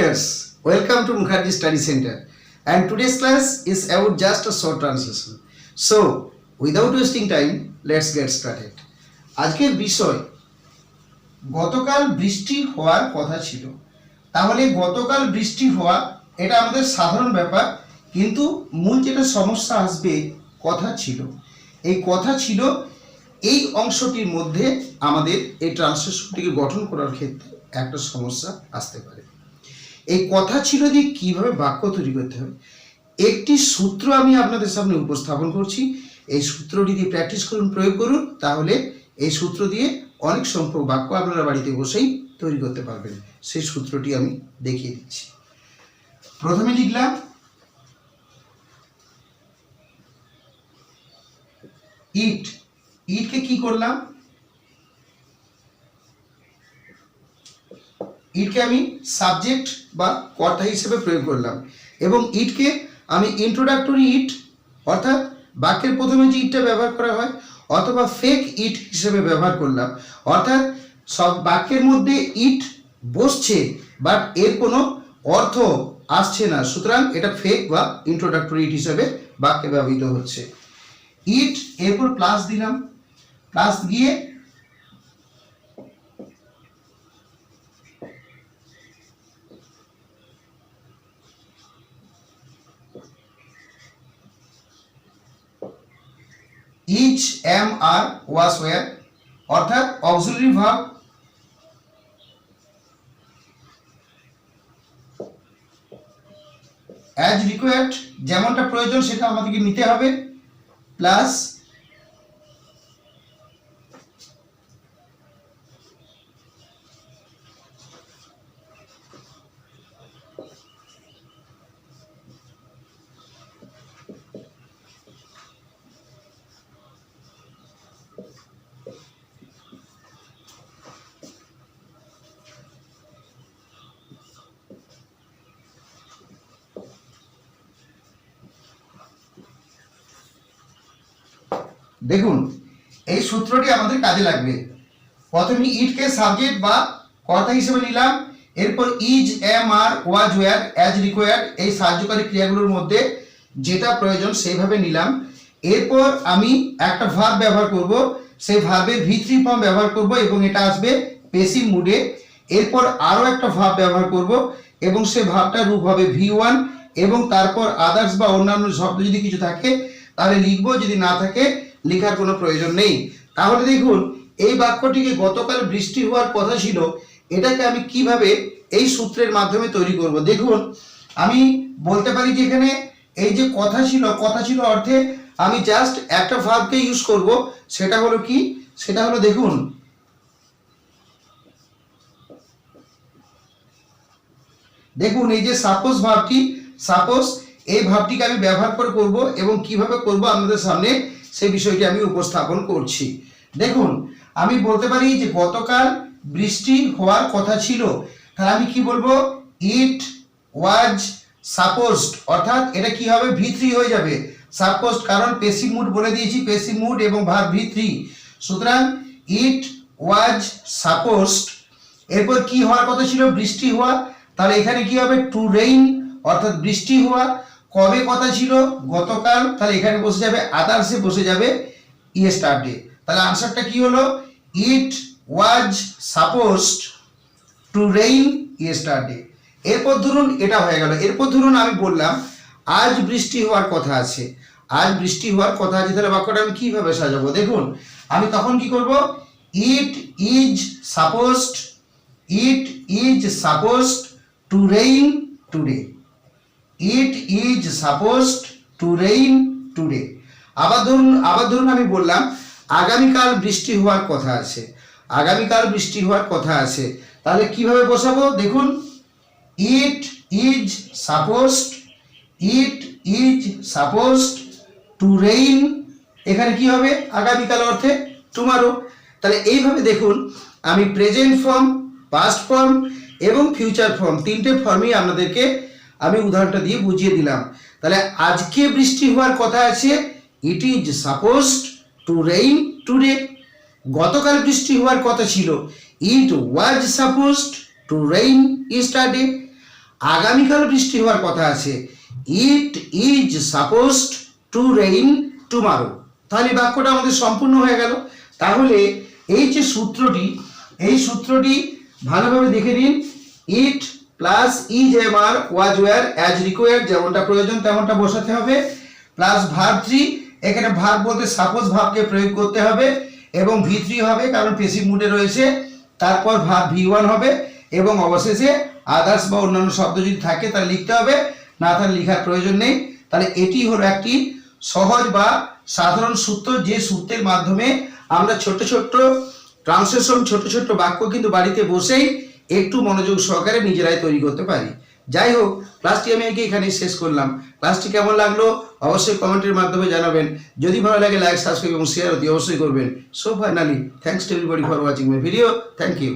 viewers, welcome to Mukherjee Study Center. And today's class is about just a short translation. So, without wasting time, let's get started. আজকের বিষয় গতকাল বৃষ্টি হওয়ার কথা ছিল তাহলে গতকাল বৃষ্টি হওয়া এটা আমাদের সাধারণ ব্যাপার কিন্তু মূল যেটা সমস্যা আসবে কথা ছিল এই কথা ছিল এই অংশটির মধ্যে আমাদের এই ট্রান্সলেশনটিকে গঠন করার ক্ষেত্রে একটা সমস্যা আসতে পারে এই কথা ছিল যে কীভাবে বাক্য তৈরি করতে হবে। একটি সূত্র আমি আপনাদের সামনে উপস্থাপন করছি। এই সূত্রটি দিয়ে প্র্যাকটিস করুন, প্রয়োগ করুন, তাহলে এই সূত্র দিয়ে অনেক সংখ্যক বাক্য আপনারা বাড়িতে বসেই তৈরি করতে পারবেন। সেই সূত্রটি আমি দেখিয়ে দিচ্ছি। প্রথমে লিখলাম ইট ইটকে কি করলাম? ইটকে আমি সাবজেক্ট বা কর্তা হিসেবে প্রয়োগ করলাম। এবং ইটকে আমি ইন্ট্রোডাক্টরি ইট, অর্থাৎ বাক্যের প্রথমে যে ইটটা ব্যবহার করা হয়, অথবা ফেক ইট হিসেবে ব্যবহার করলাম। অর্থাৎ সব বাক্যের মধ্যে ইট বসছে বাট এর কোনো অর্থ আসছে না। সুতরাং এটা ফেক বা ইন্ট্রোডাক্টরি ইট হিসেবে বাক্যে ব্যবহৃত হচ্ছে। ইট, এরপর প্লাস দিলাম। প্লাস দিয়ে is am are was were অর্থাৎ অক্সিলারি ভার্ব অ্যাজ রিকোয়ার্ড যেমনটা প্রয়োজন সেটা আমাদেরকে নিতে হবে প্লাস দেখুন, এই সূত্রটি আমাদের কাজে লাগবে। প্রথমে ইটকে সাবজেক্ট বা কর্তা হিসেবে নিলাম, এরপর is am are was were as required এই সাহায্যকারী ক্রিয়াগুলোর মধ্যে যেটা প্রয়োজন সেইভাবে নিলাম। এরপর আমি একটা ভার্ব ব্যবহার করব, সেই ভি থ্রি ফর্ম ব্যবহার করব এবং এটা আসবে পেসিভ মুডে এরপর আরও একটা ভাব ব্যবহার করব এবং সে ভাবটার রূপ হবে ভি ওয়ান এবং তারপর আদার্স বা অন্যান্য শব্দ যদি কিছু থাকে, তাহলে লিখব, যদি না থাকে লেখার কোনো প্রয়োজন নেই। তাহলে দেখুন, এই বাক্যটিকে গতকাল বৃষ্টি হওয়ার কথা ছিল, এটাকে আমি কীভাবে এই সূত্রের মাধ্যমে তৈরি করব? দেখুন, আমি বলতে পারি যে এখানে এই যে কথা ছিল কথা ছিল অর্থে আমি জাস্ট একটা ভাবকে ইউজ করব, সেটা হলো কি? সেটা হলো দেখুন দেখুন, এই যে সাপোজ ভাবটি সাপোজ এই ভাবটিকে আমি ব্যবহার করে করব এবং কীভাবে করব আপনাদের সামনে সেই বিষয়টি আমি উপস্থাপন করছি। দেখুন, আমি বলতে পারি যে গতকাল বৃষ্টি হওয়ার কথা ছিল। তাহলে আমি কি বলব? ইট ওয়াজ সাপোজড অর্থাৎ এটা কি হবে? ভি থ্রি হয়ে যাবে। সাপোজড কারণ পেসিভ মুড বলে দিয়েছি পেসিভ মুড এবং ভার ভি থ্রি সুতরাং ইট ওয়াজ সাপোজড এরপর কি হওয়ার কথা ছিল? বৃষ্টি হওয়া। তাহলে এখানে কি হবে? টু রেইন অর্থাৎ বৃষ্টি হওয়া। কবে কথা ছিল, গতকাল, তাহলে এখানে বসে যাবে আদার্সে বসে যাবে ইয়েস্টারডে তাহলে আনসারটা কি হলো? It was supposed to rain yesterday এরপর ধরুন এটা হয়ে গেল। এরপর ধরুন আমি বললাম, আজ বৃষ্টি হওয়ার কথা আছে। আজ বৃষ্টি হওয়ার কথা আছে, তাহলে বাক্যটা আমি কীভাবে সাজাবো? দেখুন, আমি তখন কি করব? It is supposed it is supposed to rain today it is supposed to rain today আবার ধরুন আবার ধরুন আমি বললাম, আগামীকাল বৃষ্টি হওয়ার কথা আছে। আগামীকাল বৃষ্টি হওয়ার কথা আছে। তাহলে কীভাবে বসাবো? দেখুন it is supposed it is supposed to rain এখানে কি হবে? আগামীকাল অর্থে টুমারো তাহলে এইভাবে দেখুন, আমি প্রেজেন্ট ফর্ম পাস্ট ফর্ম এবং ফিউচার ফর্ম তিনটে ফর্মই আপনাদেরকে আমি উদাহরণটা দিয়ে বুঝিয়ে দিলাম। তাহলে আজকে বৃষ্টি হওয়ার কথা আছে। It is supposed to rain to today গতকাল বৃষ্টি হওয়ার কথা ছিল। It was supposed to rain yesterday আগামীকাল বৃষ্টি হওয়ার কথা আছে। It is supposed to rain tomorrow তাহলে বাক্যটা আমাদের সম্পূর্ণ হয়ে গেল। তাহলে এই যে সূত্রটি, এই সূত্রটি ভালোভাবে দেখে নিন। It plus is am was were as required যেমনটা প্রয়োজন তেমনটা বসাতে হবে প্লাস ভার থ্রি এখানে ভার বলতে সাপোজ ভাবকে প্রয়োগ করতে হবে এবং ভি থ্রি হবে কারণ পেসিভ মুডে রয়েছে, তারপর ভাব ভি ওয়ান হবে এবং অবশেষে আদার্স বা অন্যান্য শব্দ যদি থাকে তাহলে লিখতে হবে, না তাহলে লেখার প্রয়োজন নেই। তাহলে এটি হলো একটি সহজ বা সাধারণ সূত্র যে সূত্রের মাধ্যমে আমরা ছোট ছোট্ট ট্রান্সলেশন ছোট ছোট্ট বাক্য কিন্তু বাড়িতে বসেই একটু মনোযোগ সহকারে নিজেরাই তৈরি করতে পারি। যাই হোক ক্লাসটি আমি আগে এখানেই শেষ করলাম। ক্লাসটি কেমন লাগল? অবশ্যই কমেন্টের মাধ্যমে জানাবেন। যদি ভালো লাগে লাইক সাবস্ক্রাইব এবং শেয়ার অতি অবশ্যই করবেন। So finally thanks to everybody for watching my video thank you